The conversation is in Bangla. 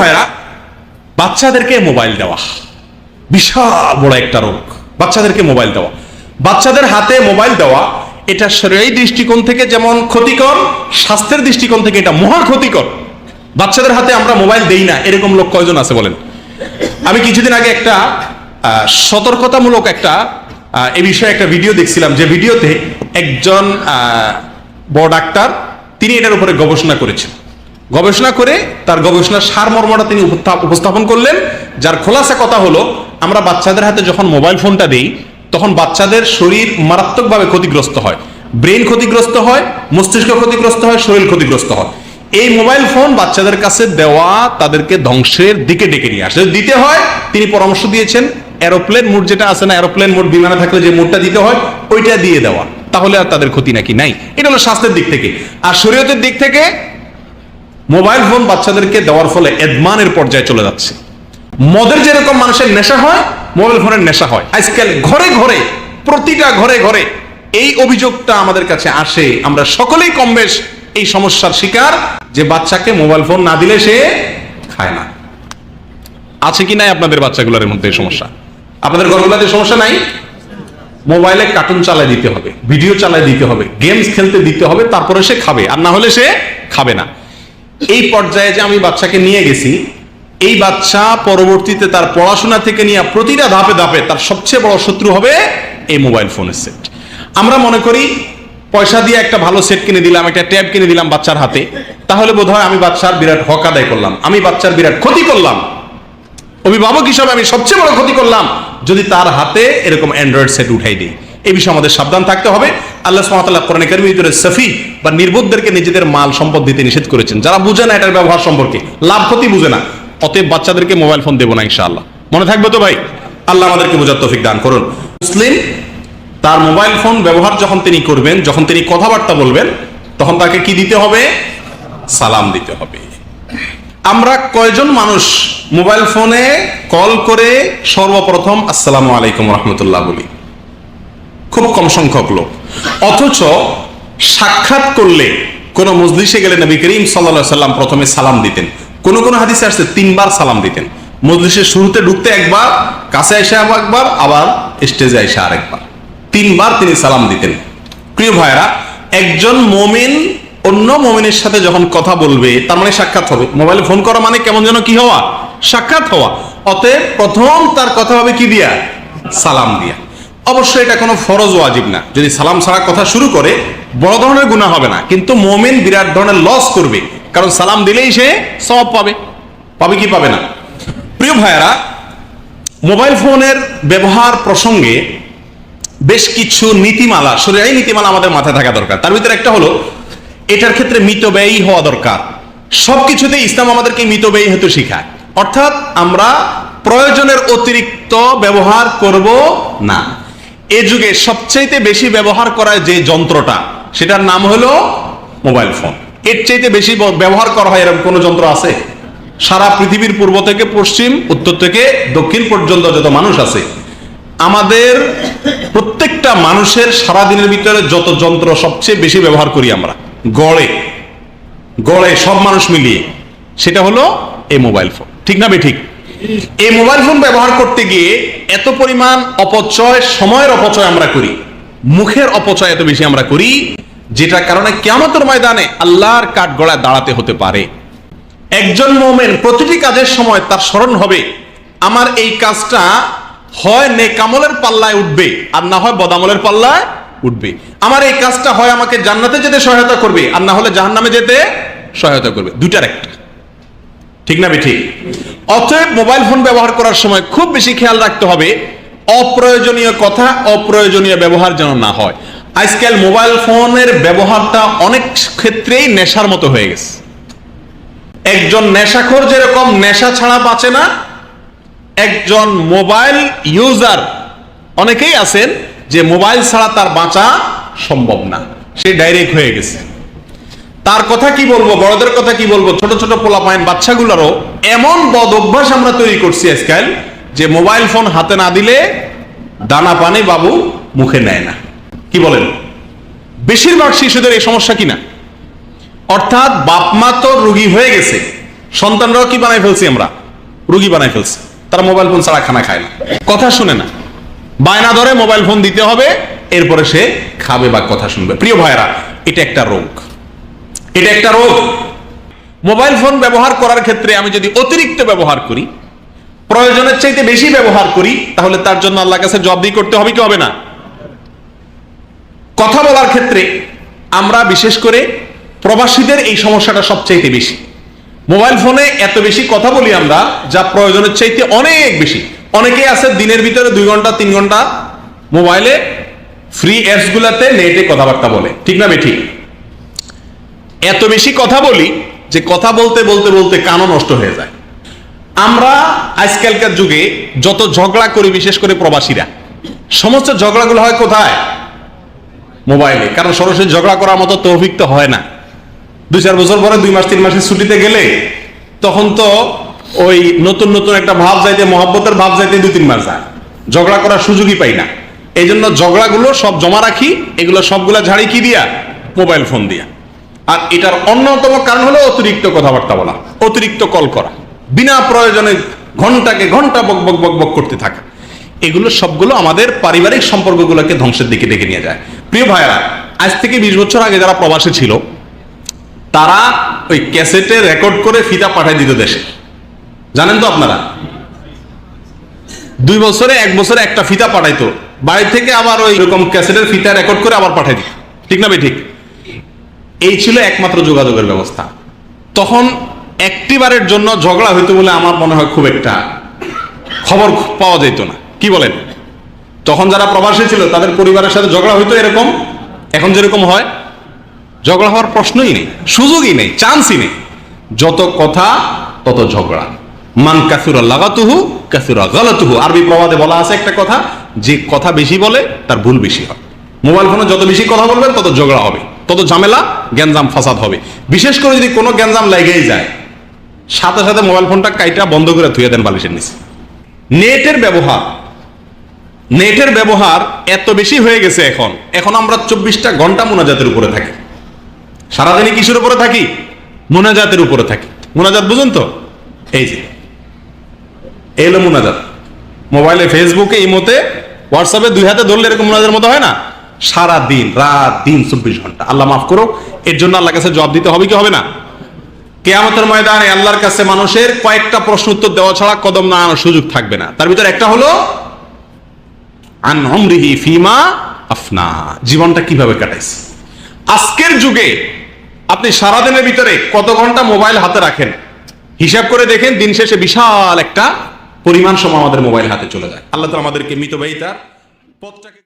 ভাইরা বাচ্চাদেরকে মোবাইল দেওয়া। বিশাল বড় একটা রোগ। বাচ্চাদেরকে মোবাইল দেওয়া। বাচ্চাদের হাতে মোবাইল দেওয়া, এটা শরীর দৃষ্টিকোণ থেকে যেমন ক্ষতিকর, স্বাস্থ্যের দৃষ্টিকোণ থেকে এটা মহা ক্ষতিকর। বাচ্চাদের হাতে আমরা মোবাইল দেই না, এরকম লোক কয়জন আছে বলেন? আমি কিছুদিন আগে একটা সতর্কতামূলক একটা এই বিষয়ে একটা ভিডিও দেখছিলাম, যে ভিডিওতে একজন বড় ডাক্তার, তিনি এটার উপরে গবেষণা করেছেন। গবেষণা করে তার গবেষণার সারমর্মটা তিনি উপস্থাপন করলেন, যার খোলাসা কথা হলো, আমরা বাচ্চাদের হাতে যখন মোবাইল ফোনটা দেই, তখন বাচ্চাদের শরীর মারাত্মকভাবে ক্ষতিগ্রস্ত হয়। ব্রেন ক্ষতিগ্রস্ত হয়, মস্তিষ্ক ক্ষতিগ্রস্ত হয়, শরীর ক্ষতিগ্রস্ত হয়। এই মোবাইল ফোন বাচ্চাদের কাছে দেওয়া তাদেরকে ধ্বংসের দিকে ডেকে নিয়ে আসে। দিতে হয়, তিনি পরামর্শ দিয়েছেন এরোপ্লেন মোড যেটা আছে না এরোপ্লেন মোড বিমানে থাকলে যে মোডটা দিতে হয়, ওইটা দিয়ে দেওয়া। তাহলে আর তাদের ক্ষতি নাকি নাই? এটা হলো স্বাস্থ্যের দিক থেকে। আর শরীয়তের দিক থেকে মোবাইল ফোন বাচ্চাদেরকে দেওয়ার ফলে এদমানের পর্যায়ে চলে যাচ্ছে। মদের যেরকম মানুষের নেশা হয়, মোবাইল ফোনের নেশা হয়। আজকাল ঘরে ঘরে, প্রতিটা ঘরে ঘরে এই অভিযোগটা আমাদের কাছে আসে। আমরা সকলেই কম বেশ এই সমস্যার শিকার যে বাচ্চাকে মোবাইল ফোন না দিলে সে খায় না। আছে কি নাই আপনাদের বাচ্চাগুলোর মধ্যে সমস্যা? আপনাদের ঘরগুলোতে সমস্যা নাই? মোবাইলে কার্টুন চালায় দিতে হবে, ভিডিও চালায় দিতে হবে, গেমস খেলতে দিতে হবে, তারপরে সে খাবে। আর না হলে সে খাবে না। এই পর্যায়ে যে আমি বাচ্চাকে নিয়ে গেছি, এই বাচ্চা পরবর্তীতে তার পড়াশোনা থেকে নিয়ে প্রতিটা ধাপে ধাপে তার সবচেয়ে বড় শত্রু হবে এই মোবাইল ফোনের সেট। আমরা মনে করি, পয়সা দিয়ে একটা ভালো সেট কিনে দিলাম, একটা ট্যাব কিনে দিলাম বাচ্চার হাতে, তাহলে বোধহয় আমি বাচ্চার বিরাট হক আদায় করলাম, আমি বাচ্চার বিরাট ক্ষতি করলাম। অভিভাবক হিসাবে আমি সবচেয়ে বড় ক্ষতি করলাম, যদি তার হাতে এরকম অ্যান্ড্রয়েড সেট উঠাই দিই। এই বিষয়ে আমাদের সাবধান থাকতে হবে। আল্লাহ সুবহানাহু কোরআন কারিমের ভিতরে সফি বা নির্বোধদেরকে নিজেদের মাল সম্পদ দিতে নিষেধ করেছেন। যারা বুঝে না এটার ব্যবহার সম্পর্কে, লাভ ক্ষতি বুঝে না। অতএব বাচ্চাদেরকে মোবাইল ফোন দেবো না ইনশাআল্লাহ। মনে থাকবে তো ভাই? আল্লাহ আমাদেরকে বোঝার তৌফিক দান করুন। মুসলিম তার মোবাইল ফোন ব্যবহার যখন তিনি করবেন, যখন তিনি কথাবার্তা বলবেন, তখন তাকে কি দিতে হবে? সালাম দিতে হবে। আমরা কয়জন মানুষ মোবাইল ফোনে কল করে সর্বপ্রথম আসসালামু আলাইকুম রহমতুল্লাহ বলি। খুব কম সংখ্যক লোক। অথচ সাক্ষাৎ করলে কোন মজলিসে গেলে নবী করিম সাল্লা সাল্লাম প্রথমে সালাম দিতেন। কোন কোন হাদিসে আসছে তিনবার সালাম দিতেন। মজলিসের শুরুতে ঢুকতে একবার, কাছে এসে একবার, আবার স্টেজে এসে আরেকবার। তিনবার তিনি সালাম দিতেন। প্রিয় ভাইরা একজন মমিন অন্য মমিনের সাথে যখন কথা বলবে, তার মানে সাক্ষাৎ হবে। মোবাইলে ফোন করা মানে কেমন যেন কি হওয়া? সাক্ষাৎ হওয়া। অতএব প্রথম তার কথা হবে কি দিয়া? সালাম দিয়া। অবশ্যই এটা কোনো ফরজ ওয়াজিব না। যদি সালাম ছাড়া কথা শুরু করে, বড় ধরনের গুণা হবে না। কিন্তু মমিন বিরাট ধরনের লস করবে। কারণ সালাম দিলেই সে সব পাবে। পাবে কি পাবে না? প্রিয় ভাইয়ারা মোবাইল ফোনের ব্যবহার প্রসঙ্গে বেশ কিছু নীতিমালা শরীরাই নীতিমালা আমাদের মাথায় থাকা দরকার। তার ভিতরে একটা হলো, এটার ক্ষেত্রে মিতব্যয়ী হওয়া দরকার। সব সবকিছুতে ইসলাম আমাদেরকে মিতব্যয়ী হেতু শিখায়। অর্থাৎ আমরা প্রয়োজনের অতিরিক্ত ব্যবহার করব না। এ যুগে সবচাইতে বেশি ব্যবহার করা যে যন্ত্রটা, সেটার নাম হলো মোবাইল ফোন। এর চাইতে বেশি ব্যবহার করা হয় এরকম কোনো যন্ত্র আছে? সারা পৃথিবীর পূর্ব থেকে পশ্চিম, উত্তর থেকে দক্ষিণ পর্যন্ত যত মানুষ আছে, আমাদের প্রত্যেকটা মানুষের সারা দিনের ভিতরে যত যন্ত্র সবচেয়ে বেশি ব্যবহার করি আমরা, গড়ে গড়ে সব মানুষ মিলিয়ে, সেটা হলো এই মোবাইল ফোন। ঠিক না বে ঠিক? এই মোবাইল ফোন ব্যবহার করতে গিয়ে এত পরিমাণ অপচয়, সময়ের অপচয় আমরা করি, মুখের অপচয় এত বেশি আমরা করি, যেটার কারণে কেমতের ময়দানে আল্লাহর কাঠ গড়ায় দাঁড়াতে হতে পারে। একজন মোমেন প্রতিটি কাজের সময় তার স্মরণ হবে, আমার এই কাজটা হয় নেকামলের পাল্লায় উঠবে, আর না হয় বদামলের পাল্লায় উঠবে। আমার এই কাজটা হয় আমাকে জান্নাতে যেতে সহায়তা করবে, আর না হলে জাহান্নামে যেতে সহায়তা করবে। দুইটার একটা। ঠিক না ঠিক অতএব মোবাইল ফোন ব্যবহার করার সময় খুব বেশি খেয়াল রাখতে হবে, অপ্রয়োজনীয় কথা, অপ্রয়োজনীয় ব্যবহার যেন না হয়। আজকাল মোবাইল ফোনের ব্যবহারটা অনেক ক্ষেত্রেই নেশার মতো হয়ে গেছে। একজন নেশাখোর যেরকম নেশা ছাড়া বাঁচে না, একজন মোবাইল ইউজার অনেকেই আছেন যে মোবাইল ছাড়া তার বাঁচা সম্ভব না, সে ডাইরেক্ট হয়ে গেছে। তার কথা কি বলব, বড়দের কথা কি বলব? ছোট ছোট পোলাপাইন বাচ্চাগুলোরও এমন বদ অভ্যাস আমরা তৈরি করছি আজকাল যে মোবাইল ফোন হাতে না দিলে দানা পানি বাবু মুখে নেয় না। কি বলেন? বেশিরভাগ শিশুদের এই সমস্যা কিনা অর্থাৎ বাপ মা তো রুগী হয়ে গেছে, সন্তানরাও কি বানাই ফেলছি আমরা? রুগী বানাই ফেলছি, তারা মোবাইল ফোন ছাড়া খানা খায় না। কথা শুনে না। বায়না ধরে মোবাইল ফোন দিতে হবে, এরপরে সে খাবে বা কথা শুনবে। প্রিয় ভাইরা এটা একটা রোগ। এটা একটা রোগ। মোবাইল ফোন ব্যবহার করার ক্ষেত্রে আমি যদি অতিরিক্ত ব্যবহার করি, প্রয়োজনের চাইতে বেশি ব্যবহার করি, তাহলে তার জন্য আল্লাহ কাছে জবাবদি করতে হবে কি হবে না? কথা বলার ক্ষেত্রে আমরা বিশেষ করে প্রবাসীদের এই সমস্যাটা সবচাইতে বেশি। মোবাইল ফোনে এত বেশি কথা বলি আমরা, যা প্রয়োজনের চাইতে অনেক বেশি। অনেকেই আছে দিনের ভিতরে দুই ঘণ্টা, তিন ঘণ্টা মোবাইলে ফ্রি অ্যাপস গুলাতে নেটে কথাবার্তা বলে। ঠিক না ঠিক? এত বেশি কথা বলি যে কথা বলতে বলতে বলতে কানও নষ্ট হয়ে যায়। আমরা আজকালকার যুগে যত ঝগড়া করি, বিশেষ করে প্রবাসীরা, সমস্ত ঝগড়াগুলো হয় কোথায়? মোবাইলে। কারণ সরাসরি ঝগড়া করার মতো তৌফিক তো হয় না। দুই চার বছর পরে দুই মাস, তিন মাসের ছুটিতে গেলে তখন তো ওই নতুন নতুন একটা ভাব যাইতে, মহাব্বতের ভাব যাইতে দুই, তিন মাস যায়। ঝগড়া করার সুযোগই পাই না। এই জন্য ঝগড়াগুলো সব জমা রাখি, এগুলো সবগুলা ঝাড়ি কি দিয়া? মোবাইল ফোন দিয়া। আর এটার অন্যতম কারণ হলো অতিরিক্ত কথাবার্তা বলা, অতিরিক্ত কল করা, বিনা প্রয়োজনে ঘন্টাকে ঘণ্টা বক বক বক বক করতে থাকা। এগুলো সবগুলো আমাদের পারিবারিক সম্পর্কগুলোকে ধ্বংসের দিকে ডেকে নিয়ে যায়। প্রিয় ভাইয়েরা, আজ থেকে বিশ বছর আগে যারা প্রবাসী ছিল, তারা ওই ক্যাসেটে রেকর্ড করে ফিতা পাঠায় দিত দেশে। জানেন তো আপনারা? দুই বছরে, এক বছরে একটা ফিতা পাঠাইতো। বাড়ি থেকে আবার ওই রকম ক্যাসেটের ফিতা রেকর্ড করে আবার পাঠাই দিত। ঠিক না ভাই, ঠিক? এই ছিল একমাত্র যোগাযোগের ব্যবস্থা। তখন একটিবারের জন্য ঝগড়া হইতো বলে আমার মনে হয় খুব একটা খবর পাওয়া যেত না। কি বলেন? তখন যারা প্রবাসী ছিল, তাদের পরিবারের সাথে ঝগড়া হইতো এরকম? এখন যেরকম হয়, ঝগড়া হওয়ার প্রশ্নই নেই, সুযোগই নেই, চান্সই নেই। যত কথা, তত ঝগড়া। মান কাসুরা লাগাতুহু, কাসুরা গালাতুহু। আরবি প্রবাদে বলা আছে একটা কথা, যে কথা বেশি বলে, তার ভুল বেশি হয়। মোবাইল ফোনে যত বেশি কথা বলবেন, তত ঝগড়া হবে। তত ঝামেলা, গ্যাঞ্জাম, ফাসাদ হবে। বিশেষ করে যদি কোনো গ্যাঞ্জাম লেগেই যায়, সাথে সাথে মোবাইল ফোনটা কাইটা বন্ধ করে থুয়ে দেন বালিশের নিচে। নেটের ব্যবহার নেটের ব্যবহার এত বেশি হয়ে গেছে এখন। এখন আমরা চব্বিশটা ঘণ্টা মোনাজাতের উপরে থাকি। সারাদিনই কিসের উপরে থাকি? মোনাজাতের উপরে থাকি। মোনাজাত বুঝুন তো? এই যে, এই হলো মোনাজাত। মোবাইলে, ফেসবুকে, ইমোতে, হোয়াটসঅ্যাপে দুই হাতে ধরলে এরকম মোনাজাতের মতো হয় না? সারা দিন রাত, দিন চব্বিশ ঘণ্টা। আল্লাহ মাফ করো এর জন্য আল্লাহ কাছে জবাব দিতে হবে কি হবে না? কেয়ামতের ময়দানে আল্লাহর কাছে মানুষের কয়েকটা প্রশ্ন উত্তর দেওয়া ছাড়া কদম না আনার সুযোগ থাকবে না। তার ভিতরে একটা হলো ফিমা আফনা। জীবনটা কীভাবে কাটাইছে? আজকের যুগে আপনি সারাদিনের ভিতরে কত ঘণ্টা মোবাইল হাতে রাখেন? হিসাব করে দেখেন, দিন শেষে বিশাল একটা পরিমাণ সময় আমাদের মোবাইল হাতে চলে যায়। আল্লাহ তো আমাদেরকে মিতব্যয়িতার পথটাকে